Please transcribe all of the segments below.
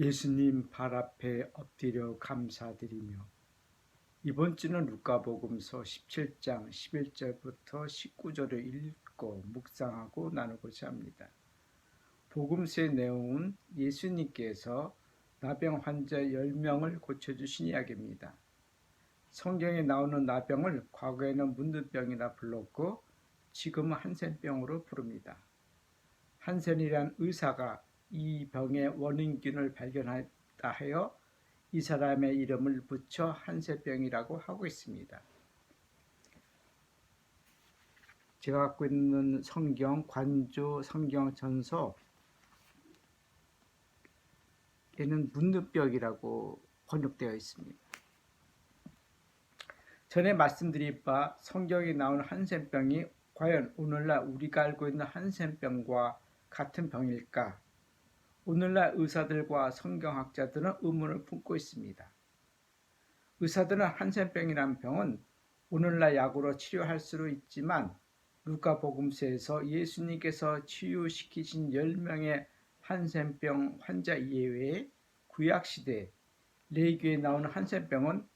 예수님 발 앞에 엎드려 감사드리며 이번 주는 루카복음서 17장 11절부터 19절을 읽고 묵상하고 나누고자 합니다. 복음서의 내용은 예수님께서 나병 환자 10명을 고쳐주신 이야기입니다. 성경에 나오는 나병을 과거에는 문둥병이라 불렀고 지금은 한센병으로 부릅니다. 한센이란 의사가 이 병의 원인균을 발견했다 하여 이 사람의 이름을 붙여 한세병이라고 하고 있습니다. 제가 갖고 있는 성경 관조 성경 전서 에는 문둥병이라고 번역되어 있습니다. 전에 말씀드린 바 성경에 나오는 한센병이 과연 오늘날 우리가 알고 있는 한센병과 같은 병일까? 오늘날 의사들과 성경학자들은 의문을 품고 있습니다. 의사들은 한센병이라는 병은 오늘날 약으로 치료할 수도 있지만 루카 복음서에서 예수님께서 치유시키신 10명의 한센병 환자 이외에 구약 시대 레이기에 나오는 한센병은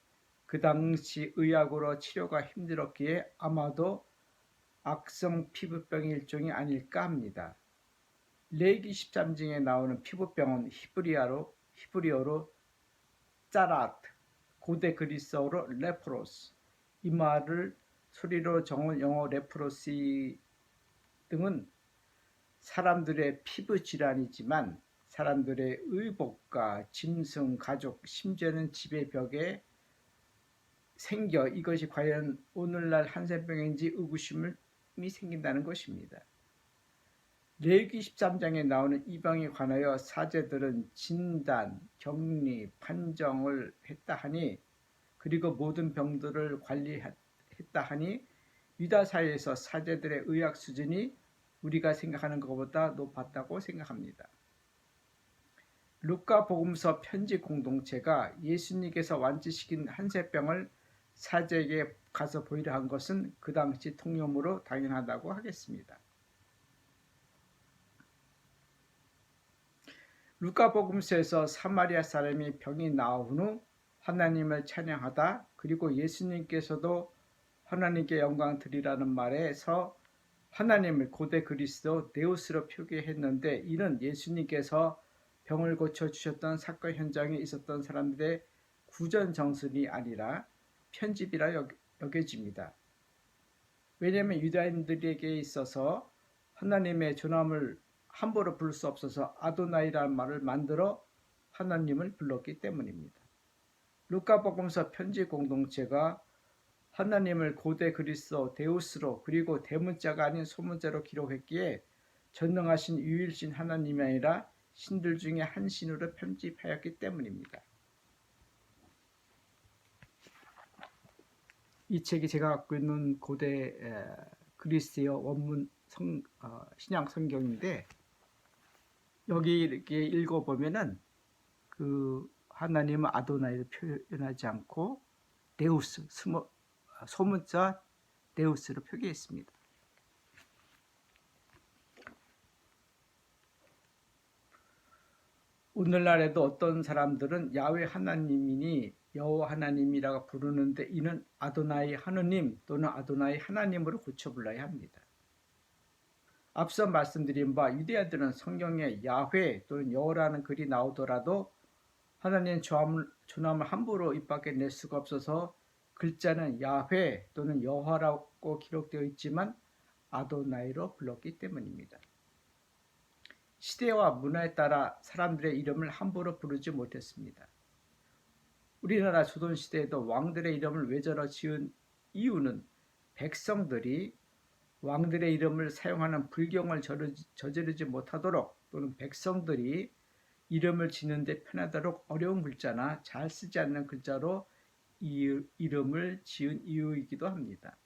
그 당시 의학으로 치료가 힘들었기에 아마도 악성 피부병의 일종이 아닐까 합니다. 레이기 13장에 나오는 피부병은 히브리어로 히브리어로 짜라트, 고대 그리스어로 레프로스. 이 말을 소리로 정한 영어 레프로시 등은 사람들의 피부 질환이지만 사람들의 의복과 짐승, 가족, 심지어는 집의 벽에 생겨 이것이 과연 오늘날 한센병인지 의구심이 생긴다는 것입니다. 레기 13장에 나오는 이 병에 관하여 사제들은 진단, 격리, 판정을 했다 하니 그리고 모든 병들을 관리했다 하니 유다 사회에서 사제들의 의학 수준이 우리가 생각하는 것보다 높았다고 생각합니다. 루카 복음서 편지 공동체가 예수님께서 완치시킨 한세병을 사제에게 가서 보이려 한 것은 그 당시 통념으로 당연하다고 하겠습니다. 루카복음서에서 사마리아 사람이 병이 나온 후 하나님을 찬양하다 그리고 예수님께서도 하나님께 영광 드리라는 말에서 하나님을 고대 그리스도 네우스로 표기했는데 이는 예수님께서 병을 고쳐 주셨던 사건 현장에 있었던 사람들의 구전 정신이 아니라 편집이라 여겨집니다. 왜냐하면 유다인들에게 있어서 하나님의 존함을 함부로 부를 수 없어서 아도나이라는 말을 만들어 하나님을 불렀기 때문입니다. 루카복음서 편지 공동체가 하나님을 고대 그리스도 데우스로 그리고 대문자가 아닌 소문자로 기록했기에 전능하신 유일신 하나님이 아니라 신들 중에 한 신으로 편집하였기 때문입니다. 이 책이 제가 갖고 있는 고대 그리스어 원문 성, 어, 신약 성경인데 여기 이렇게 읽어보면은 그 하나님은 아도나이를 표현하지 않고 데우스, 스모, 소문자 데우스로 표기했습니다. 오늘날에도 어떤 사람들은 야외 하나님이니 여호와 하나님이라고 부르는데 이는 아도나이 하느님 또는 아도나이 하나님으로 고쳐 불러야 합니다. 앞서 말씀드린 바 유대인들은 성경에 야훼 또는 여호라는 글이 나오더라도 하나님 조함을, 조남을 함부로 입 밖에 낼 수가 없어서 글자는 야훼 또는 여호라고 기록되어 있지만 아도나이로 불렀기 때문입니다. 시대와 문화에 따라 사람들의 이름을 함부로 부르지 못했습니다. 우리나라 조선시대에도 왕들의 이름을 외절어 지은 이유는 백성들이 왕들의 이름을 사용하는 불경을 저지르지 못하도록 또는 백성들이 이름을 짓는데 편하도록 어려운 글자나 잘 쓰지 않는 글자로 이 이름을 지은 이유이기도 합니다.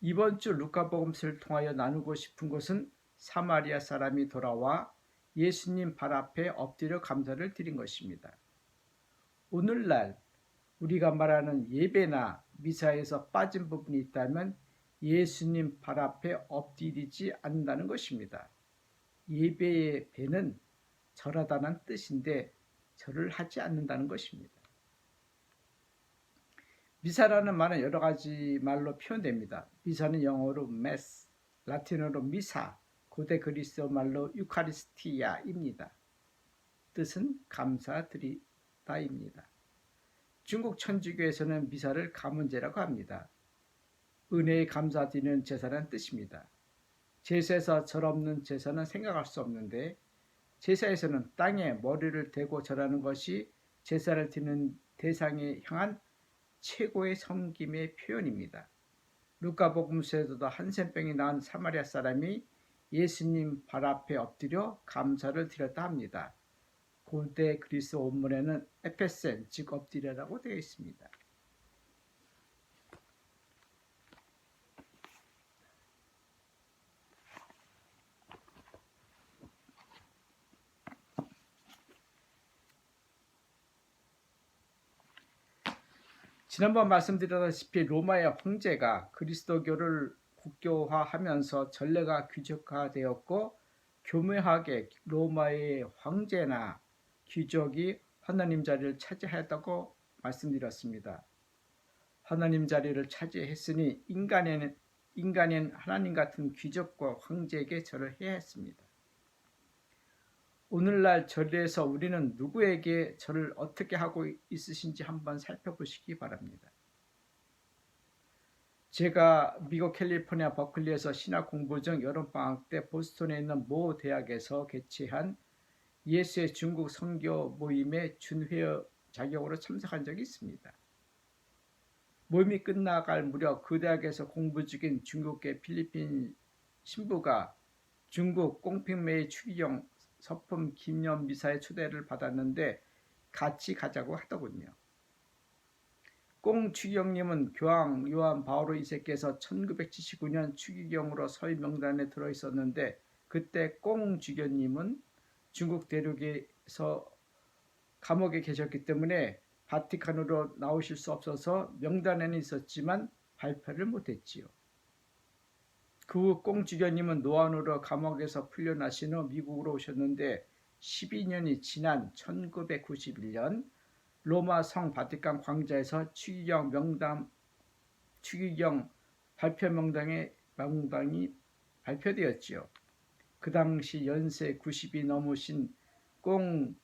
이번 주 루카복음서를 통하여 나누고 싶은 것은 사마리아 사람이 돌아와 예수님 발 앞에 엎드려 감사를 드린 것입니다. 오늘날 우리가 말하는 예배나 미사에서 빠진 부분이 있다면 예수님 발 앞에 엎드리지 않는다는 것입니다. 예배의 배는 절하다는 뜻인데 절을 하지 않는다는 것입니다. 미사라는 말은 여러 가지 말로 표현됩니다. 미사는 영어로 메스, 라틴어로 미사, 고대 그리스어 말로 유카리스티아입니다. 뜻은 감사드리다입니다. 중국 천주교에서는 미사를 가문제라고 합니다. 은혜에 감사드리는 제사라는 뜻입니다. 제사에서 절 없는 제사는 생각할 수 없는데 제사에서는 땅에 머리를 대고 절하는 것이 제사를 드리는 대상에 향한 최고의 섬김의 표현입니다. 루카복음서에서도 한센병이 낳은 사마리아 사람이 예수님 발 앞에 엎드려 감사를 드렸다 합니다. 고대 그리스 원문에는 에페센 즉 엎드려라고 되어 있습니다. 지난번 말씀드렸다시피 로마의 황제가 그리스도교를 국교화하면서 전례가 규정화되었고 교묘하게 로마의 황제나 귀족이 하나님 자리를 차지하였다고 말씀드렸습니다. 하나님 자리를 차지했으니 인간에는 인간인 하나님 같은 귀족과 황제에게 절을 해야 했습니다. 오늘날 절에서 우리는 누구에게 절을 어떻게 하고 있으신지 한번 살펴보시기 바랍니다. 제가 미국 캘리포니아 버클리에서 신학 공부 중 여름방학 때 보스턴에 있는 모 대학에서 개최한 예수의 중국 선교 모임에 준회의 자격으로 참석한 적이 있습니다. 모임이 끝나갈 무렵 그 대학에서 공부 중인 중국계 필리핀 신부가 중국 꽁핑메이 추기경 서품 기념 미사의 초대를 받았는데 같이 가자고 하더군요. 꽁 추기경님은 교황 요한 바오로 2세께서 1979년 추기경으로 서희 명단에 들어 있었는데 그때 꽁 주교님은 중국 대륙에서 감옥에 계셨기 때문에 바티칸으로 나오실 수 없어서 명단에는 있었지만 발표를 못했지요. 그 후 꽁주교님은 노안으로 감옥에서 풀려나신 후 미국으로 오셨는데 12년이 지난 1991년 로마 성 바티칸 광자에서 추기경 명단 추기경 발표 명당에 명당이 발표되었지요. 그 당시 연세 90이 넘으신 꽁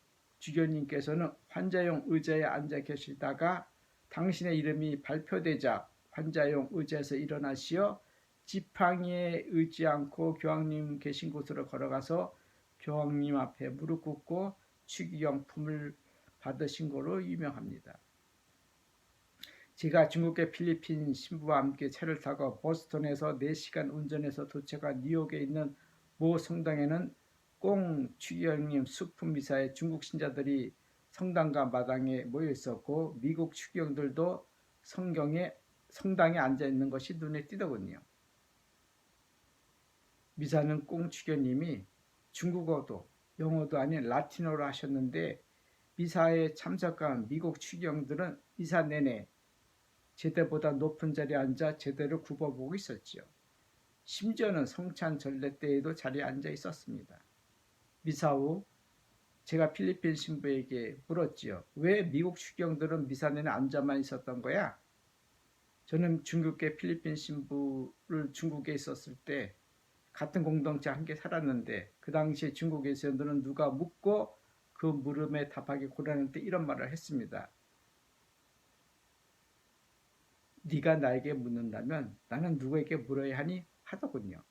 주교님께서는 환자용 의자에 앉아 계시다가 당신의 이름이 발표되자 환자용 의자에서 일어나시어 지팡이에 의지 않고 교황님 계신 곳으로 걸어가서 교황님 앞에 무릎 꿇고 추기경품을 받으신 거로 유명합니다. 제가 중국계 필리핀 신부와 함께 차를 타고 보스턴에서 4시간 운전해서 도착한 뉴욕에 있는 모 성당에는 꽁 추기경님 수품 미사에 중국 신자들이 성당과 마당에 모여 있었고 미국 추기경들도 성경에 성당에 앉아 있는 것이 눈에 띄더군요. 미사는 꽁 추기경님이 중국어도 영어도 아닌 라틴어로 하셨는데 미사에 참석한 미국 추기경들은 미사 내내 제대보다 높은 자리에 앉아 제대로 굽어보고 있었지요. 심지어는 성찬 전례 때에도 자리에 앉아 있었습니다. 미사 후 제가 필리핀 신부에게 물었지요. 왜 미국 추경들은 미사내에 앉아만 있었던 거야? 저는 중국계 필리핀 신부를 중국에 있었을 때 같은 공동체 함께 살았는데 그 당시에 중국에서 너는 누가 묻고 그 물음에 답하기 때 이런 말을 했습니다. 네가 나에게 묻는다면 나는 누구에게 물어야 하니? 하더군요.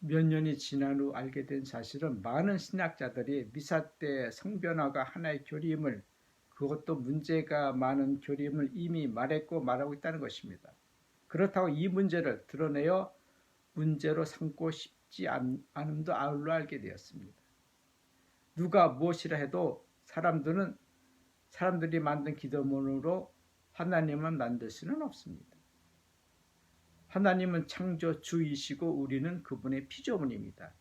몇 년이 지난 후 알게 된 사실은 많은 신학자들이 미사 때 성변화가 하나의 교리임을 그것도 문제가 많은 교리임을 이미 말했고 말하고 있다는 것입니다. 그렇다고 이 문제를 드러내어 문제로 삼고 싶지 않음도 아울러 알게 되었습니다. 누가 무엇이라 해도 사람들은 사람들이 만든 기도문으로 하나님을 만들 수는 없습니다. 하나님은 창조주이시고 우리는 그분의 피조물입니다.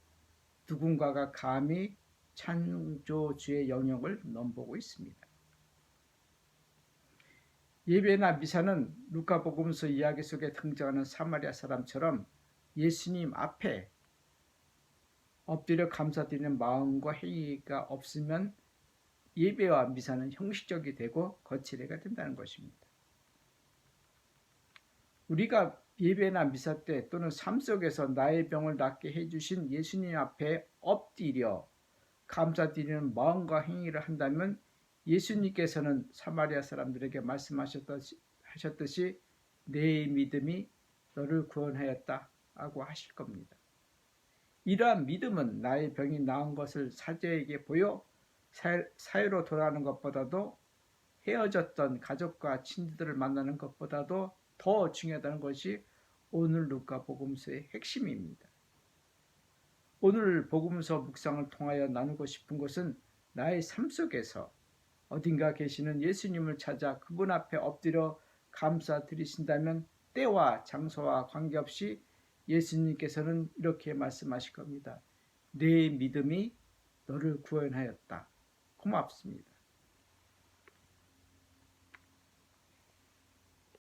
누군가가 감히 창조주의 영역을 넘보고 있습니다. 예배나 미사는 루카복음서 이야기 속에 등장하는 사마리아 사람처럼 예수님 앞에 엎드려 감사드리는 마음과 행위가 없으면 예배와 미사는 형식적이 되고 거칠애가 된다는 것입니다. 우리가 예배나 미사 때 또는 삶 속에서 나의 병을 낫게 해주신 예수님 앞에 엎드려 감사드리는 마음과 행위를 한다면 예수님께서는 사마리아 사람들에게 말씀하셨듯이 내 믿음이 너를 구원하였다 하고 하실 겁니다. 이러한 믿음은 나의 병이 나은 것을 사제에게 보여 사회로 돌아가는 것보다도 헤어졌던 가족과 친지들을 만나는 것보다도 더 중요하다는 것이 오늘 루카 복음서의 핵심입니다. 오늘 복음서 묵상을 통하여 나누고 싶은 것은 나의 삶 속에서 어딘가 계시는 예수님을 찾아 그분 앞에 엎드려 감사드리신다면 때와 장소와 관계없이 예수님께서는 이렇게 말씀하실 겁니다. 내 믿음이 너를 구원하였다. 고맙습니다.